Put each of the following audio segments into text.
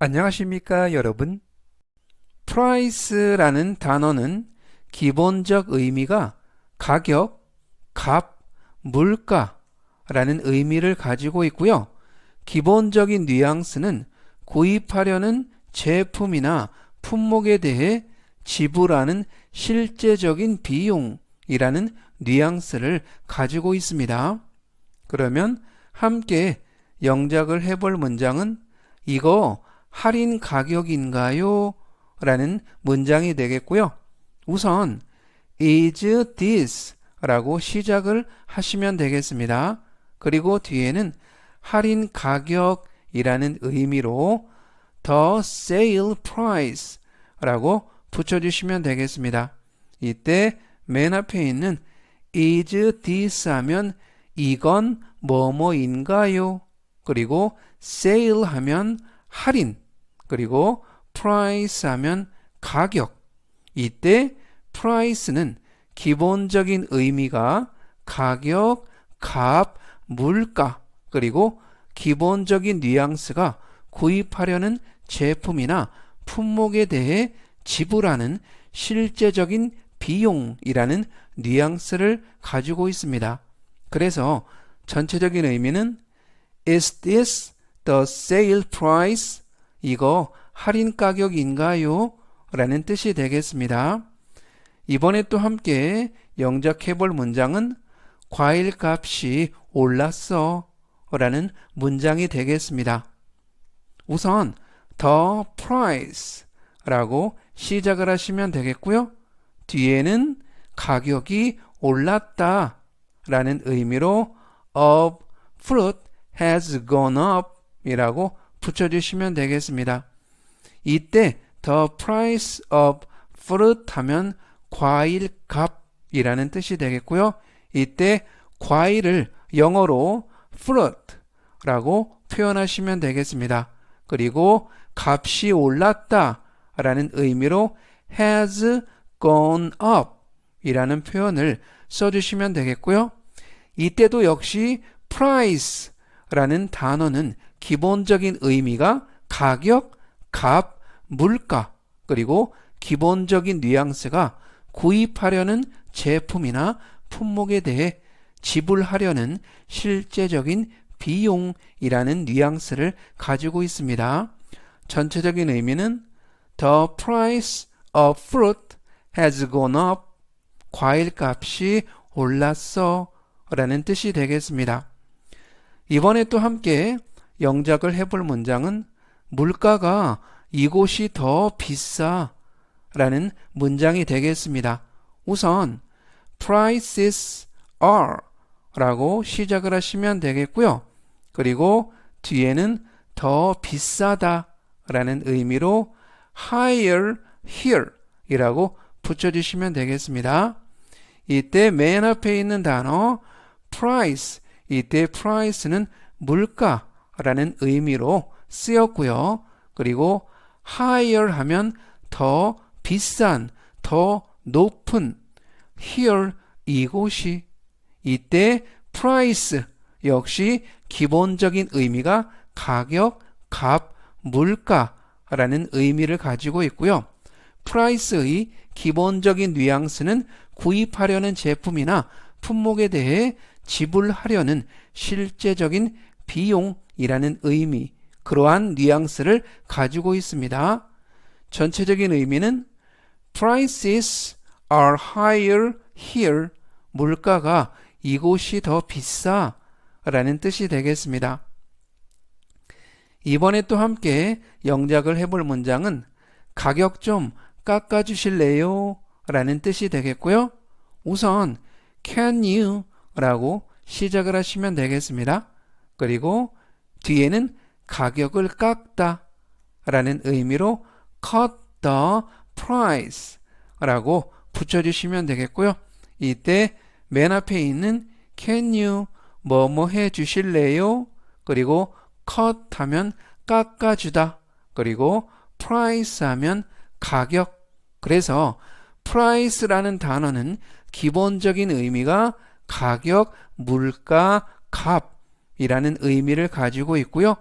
안녕하십니까 여러분 price라는 단어는 기본적 의미가 가격, 값, 물가라는 의미를 가지고 있고요. 기본적인 뉘앙스는 구입하려는 제품이나 품목에 대해 지불하는 실제적인 비용이라는 뉘앙스를 가지고 있습니다. 그러면 함께 영작을 해볼 문장은 이거 할인 가격인가요? 라는 문장이 되겠고요. 우선 is this 라고 시작을 하시면 되겠습니다. 그리고 뒤에는 할인 가격이라는 의미로 the sale price 라고 붙여주시면 되겠습니다. 이때 맨 앞에 있는 is this 하면 이건 뭐뭐인가요? 그리고 sale 하면 할인 그리고 price 하면 가격 이때 price는 기본적인 의미가 가격, 값, 물가 그리고 기본적인 뉘앙스가 구입하려는 제품이나 품목에 대해 지불하는 실제적인 비용이라는 뉘앙스를 가지고 있습니다. 그래서 전체적인 의미는 Is this the sale price? 이거 할인 가격인가요? 라는 뜻이 되겠습니다. 이번에 또 함께 영작해 볼 문장은 과일 값이 올랐어 라는 문장이 되겠습니다. 우선 the price 라고 시작을 하시면 되겠고요. 뒤에는 가격이 올랐다 라는 의미로 of fruit has gone up 이라고 붙여주시면 되겠습니다. 이때 the price of fruit 하면 과일 값이라는 뜻이 되겠고요. 이때 과일을 영어로 fruit 라고 표현하시면 되겠습니다. 그리고 값이 올랐다 라는 의미로 has gone up 이라는 표현을 써주시면 되겠고요. 이때도 역시 price 라는 단어는 기본적인 의미가 가격, 값, 물가, 그리고 기본적인 뉘앙스가 구입하려는 제품이나 품목에 대해 지불하려는 실제적인 비용이라는 뉘앙스를 가지고 있습니다. 전체적인 의미는 The price of fruit has gone up. 과일 값이 올랐어. 라는 뜻이 되겠습니다. 이번에 또 함께 영작을 해볼 문장은 물가가 이곳이 더 비싸 라는 문장이 되겠습니다. 우선 prices are 라고 시작을 하시면 되겠고요. 그리고 뒤에는 더 비싸다 라는 의미로 higher here 이라고 붙여주시면 되겠습니다. 이때 맨 앞에 있는 단어 price 이때 price는 물가 라는 의미로 쓰였고요. 그리고 higher 하면 더 비싼, 더 높은 here 이곳이 이때 price 역시 기본적인 의미가 가격, 값, 물가라는 의미를 가지고 있고요. price의 기본적인 뉘앙스는 구입하려는 제품이나 품목에 대해 지불하려는 실제적인 비용이라는 의미, 그러한 뉘앙스를 가지고 있습니다. 전체적인 의미는 prices are higher here. 물가가 이곳이 더 비싸 라는 뜻이 되겠습니다. 이번에 또 함께 영작을 해볼 문장은 가격 좀 깎아주실래요? 라는 뜻이 되겠고요. 우선 can you 라고 시작을 하시면 되겠습니다. 그리고 뒤에는 가격을 깎다 라는 의미로 cut the price 라고 붙여주시면 되겠고요. 이때 맨 앞에 있는 can you 뭐뭐 해 주실래요? 그리고 cut 하면 깎아주다. 그리고 price 하면 가격. 그래서 price라는 단어는 기본적인 의미가 가격, 물가, 값 이라는 의미를 가지고 있고요.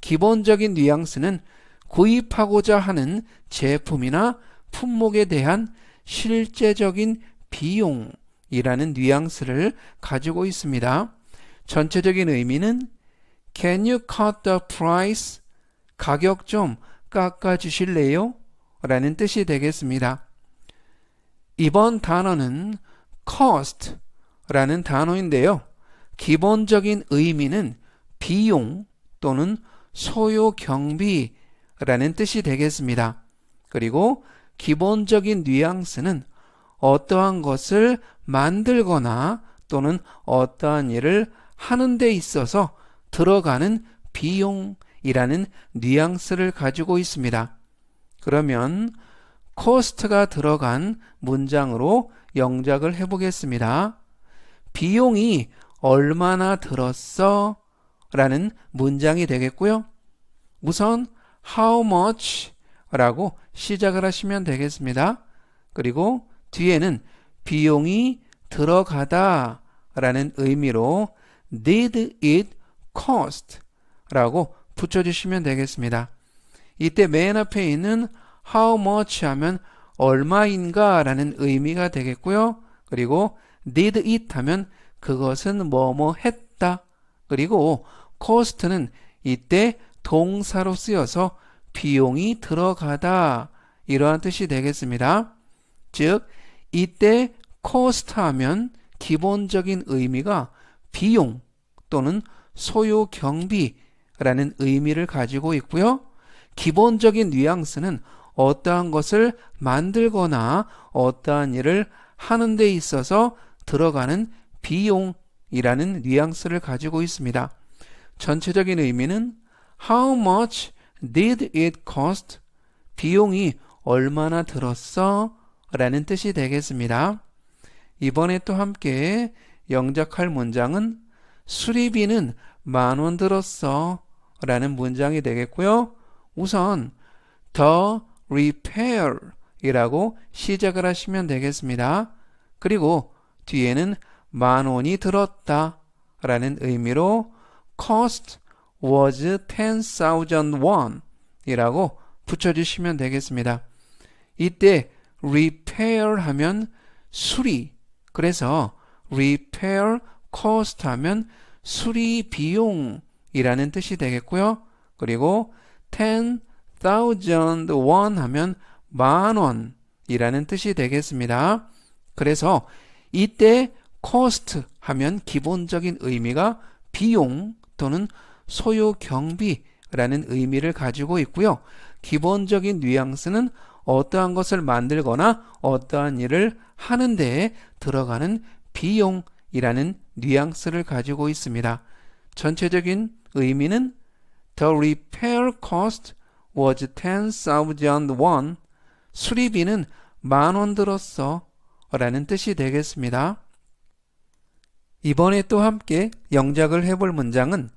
기본적인 뉘앙스는 구입하고자 하는 제품이나 품목에 대한 실제적인 비용이라는 뉘앙스를 가지고 있습니다. 전체적인 의미는 Can you cut the price? 가격 좀 깎아 주실래요? 라는 뜻이 되겠습니다. 이번 단어는 cost 라는 단어인데요. 기본적인 의미는 비용 또는 소요 경비라는 뜻이 되겠습니다. 그리고 기본적인 뉘앙스는 어떠한 것을 만들거나 또는 어떠한 일을 하는 데 있어서 들어가는 비용이라는 뉘앙스를 가지고 있습니다. 그러면 코스트가 들어간 문장으로 영작을 해보겠습니다. 비용이 얼마나 들었어? 라는 문장이 되겠고요. 우선 how much 라고 시작을 하시면 되겠습니다. 그리고 뒤에는 비용이 들어가다 라는 의미로 did it cost 라고 붙여주시면 되겠습니다. 이때 맨 앞에 있는 how much 하면 얼마인가 라는 의미가 되겠고요. 그리고 did it 하면 그것은 뭐뭐 했다. 그리고 cost는 이때 동사로 쓰여서 비용이 들어가다 이러한 뜻이 되겠습니다. 즉 이때 cost 하면 기본적인 의미가 비용 또는 소요 경비라는 의미를 가지고 있고요. 기본적인 뉘앙스는 어떠한 것을 만들거나 어떠한 일을 하는 데 있어서 들어가는 비용이라는 뉘앙스를 가지고 있습니다. 전체적인 의미는 How much did it cost? 비용이 얼마나 들었어? 라는 뜻이 되겠습니다. 이번에 또 함께 영작할 문장은 수리비는 만 원 들었어 라는 문장이 되겠고요. 우선 the repair 이라고 시작을 하시면 되겠습니다. 그리고 뒤에는 만 원이 들었다 라는 의미로 cost was 10,000 won 이라고 붙여주시면 되겠습니다. 이때 repair 하면 수리 그래서 repair cost 하면 수리 비용이라는 뜻이 되겠고요. 그리고 10,000 won 하면 만 원이라는 뜻이 되겠습니다. 그래서 이때 cost 하면 기본적인 의미가 비용 또는 소요 경비라는 의미를 가지고 있고요. 기본적인 뉘앙스는 어떠한 것을 만들거나 어떠한 일을 하는데 들어가는 비용이라는 뉘앙스를 가지고 있습니다. 전체적인 의미는 The repair cost was 10,000 won. 수리비는 만 원 들었어. 라는 뜻이 되겠습니다. 이번에 또 함께 영작을 해볼 문장은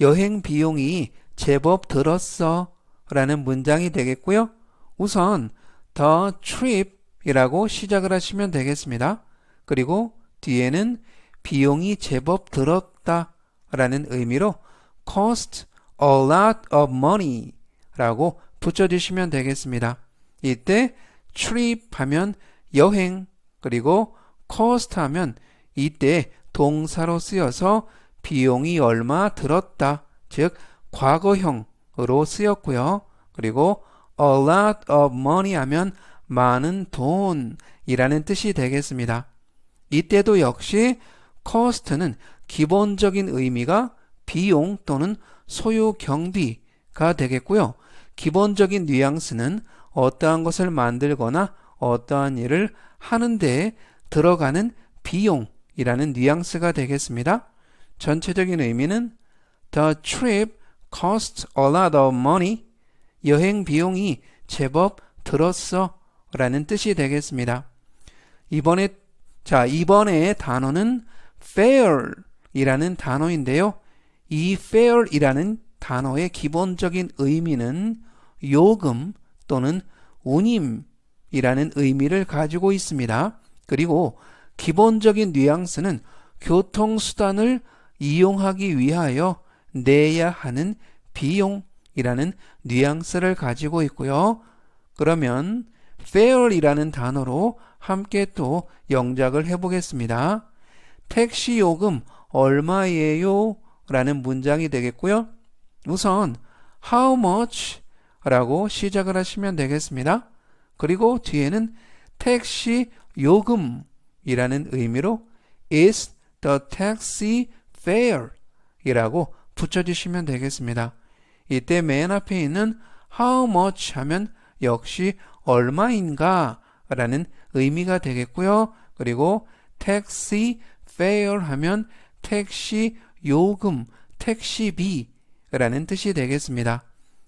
여행 비용이 제법 들었어 라는 문장이 되겠고요. 우선 the trip 이라고 시작을 하시면 되겠습니다. 그리고 뒤에는 비용이 제법 들었다 라는 의미로 cost a lot of money 라고 붙여주시면 되겠습니다. 이때 trip 하면 여행 그리고 cost 하면 이때 동사로 쓰여서 비용이 얼마 들었다. 즉 과거형으로 쓰였고요. 그리고 a lot of money 하면 많은 돈이라는 뜻이 되겠습니다. 이때도 역시 cost는 기본적인 의미가 비용 또는 소유 경비가 되겠고요. 기본적인 뉘앙스는 어떠한 것을 만들거나 어떠한 일을 하는데 들어가는 비용 이라는 뉘앙스가 되겠습니다. 전체적인 의미는 The trip cost a lot of money. 여행 비용이 제법 들었어. 라는 뜻이 되겠습니다. 이번에, 자, 이번에 단어는 fair 이라는 단어인데요. 이 fair 이라는 단어의 기본적인 의미는 요금 또는 운임이라는 의미를 가지고 있습니다. 그리고 기본적인 뉘앙스는 교통수단을 이용하기 위하여 내야 하는 비용 이라는 뉘앙스를 가지고 있고요. 그러면 fare이라는 단어로 함께 또 영작을 해보겠습니다. 택시 요금 얼마예요? 라는 문장이 되겠고요. 우선 how much 라고 시작을 하시면 되겠습니다. 그리고 뒤에는 택시 요금 이라는 의미로 is the taxi fare 이라고 붙여주시면 되겠습니다. 이때 맨 앞에 있는 how much 하면 역시 얼마인가 라는 의미가 되겠고요. 그리고 택시 fare 하면 택시 요금, 택시비라는 뜻이 되겠습니다.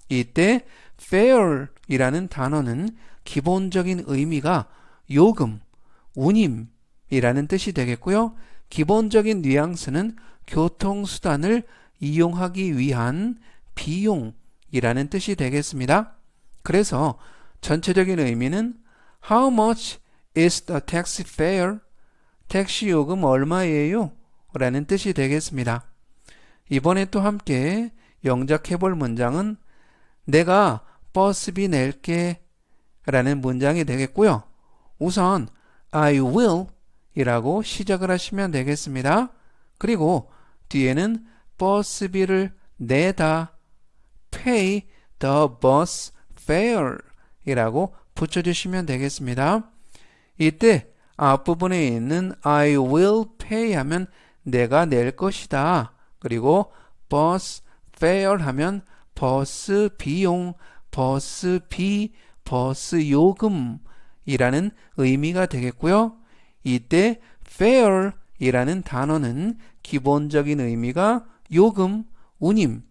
이때 fare이라는 단어는 기본적인 의미가 요금, 운임 이라는 뜻이 되겠고요. 기본적인 뉘앙스는 교통수단을 이용하기 위한 비용이라는 뜻이 되겠습니다. 그래서 전체적인 의미는 How much is the taxi fare? 택시 요금 얼마예요? 라는 뜻이 되겠습니다. 이번에 또 함께 영작해 볼 문장은 내가 버스비 낼게 라는 문장이 되겠고요. 우선 I will 이라고 시작을 하시면 되겠습니다. 그리고 뒤에는 버스비를 내다 pay the bus fare 이라고 붙여주시면 되겠습니다. 이때 앞부분에 있는 I will pay 하면 내가 낼 것이다. 그리고 bus fare 하면 버스 비용, 버스 비, 버스 요금이라는 의미가 되겠고요. 이때 fare 이라는 단어는 기본적인 의미가 요금, 운임,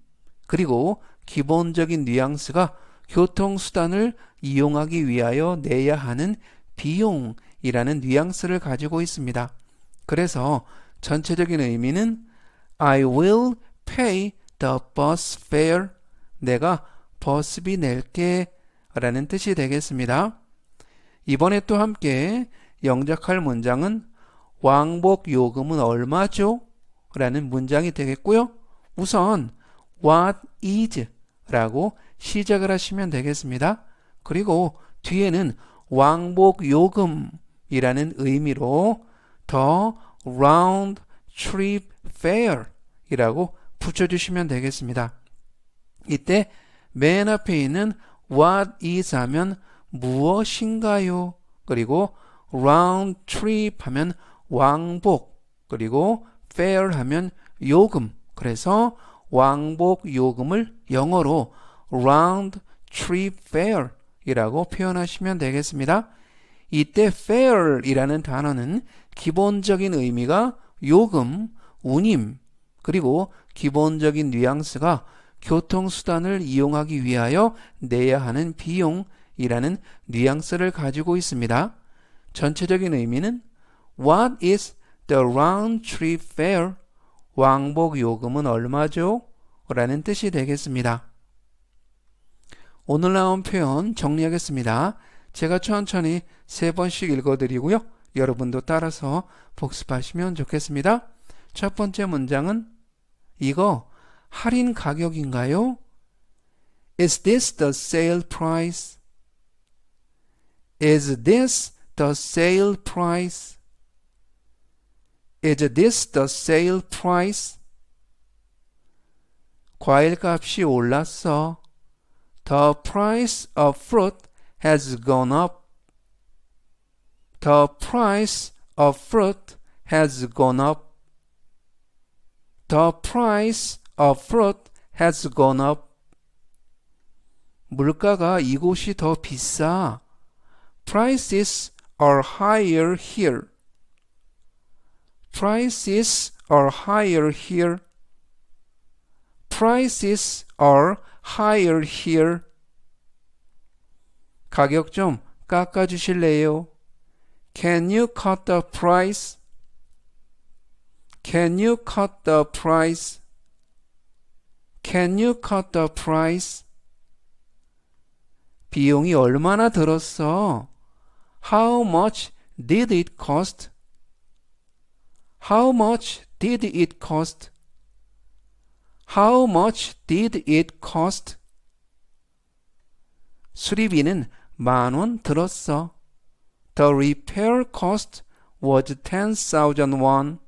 그리고 기본적인 뉘앙스가 교통수단을 이용하기 위하여 내야 하는 비용이라는 뉘앙스를 가지고 있습니다. 그래서 전체적인 의미는 I will pay the bus fare. 내가 버스비 낼게 라는 뜻이 되겠습니다. 이번에 또 함께 영작할 문장은 왕복 요금은 얼마죠? 라는 문장이 되겠고요. 우선 what is 라고 시작을 하시면 되겠습니다. 그리고 뒤에는 왕복 요금이라는 의미로 더 round trip fare 이라고 붙여주시면 되겠습니다. 이때 맨 앞에 있는 what is 하면 무엇인가요? 그리고 round trip 하면 왕복 그리고 fare 하면 요금 그래서 왕복 요금을 영어로 round trip fare 이라고 표현하시면 되겠습니다. 이때 fare 이라는 단어는 기본적인 의미가 요금, 운임, 그리고 기본적인 뉘앙스가 교통수단을 이용하기 위하여 내야 하는 비용이라는 뉘앙스를 가지고 있습니다. 전체적인 의미는 What is the round trip fare? 왕복 요금은 얼마죠? 라는 뜻이 되겠습니다. 오늘 나온 표현 정리하겠습니다. 제가 천천히 세 번씩 읽어드리고요. 여러분도 따라서 복습하시면 좋겠습니다. 첫 번째 문장은 이거 할인 가격인가요? Is this the sale price? Is this the sale price? Is this the sale price? 과일 값이 올랐어. The price of fruit has gone up. The price of fruit has gone up. The price of fruit has gone up. 물가가 이곳이 더 비싸. Prices are higher here. Prices are higher here. Prices are higher here. 가격 좀 깎아 주실래요? Can you cut the price? Can you cut the price? Can you cut the price? 비용이 얼마나 들었어? How much did it cost? How much did it cost? How much did it cost? 수리비는 만 원 들었어. The repair cost was 10,000 won.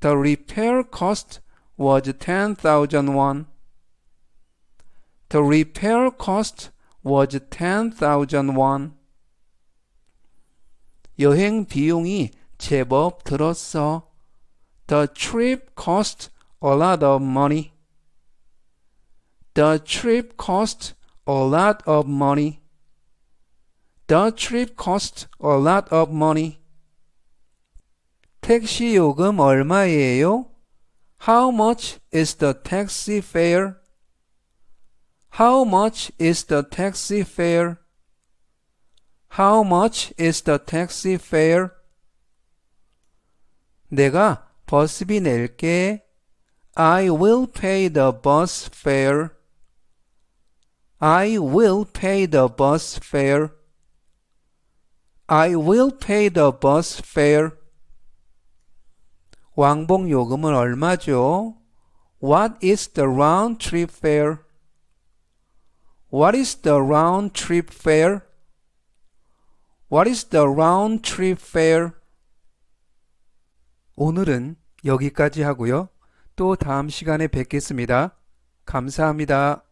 The repair cost was 10,000 won. The repair cost was 10,000 won. 여행 비용이 제법 들었어. The trip cost a lot of money. The trip cost a lot of money. The trip cost a lot of money. 택시 요금 얼마예요? How much is the taxi fare? How much is the taxi fare? How much is the taxi fare? 내가 버스비 낼게. I will pay the bus fare. I will pay the bus fare. I will pay the bus fare. 왕복 요금은 얼마죠? What is the round trip fare? What is the round trip fare? What is the round trip fare? 오늘은 여기까지 하고요. 또 다음 시간에 뵙겠습니다. 감사합니다.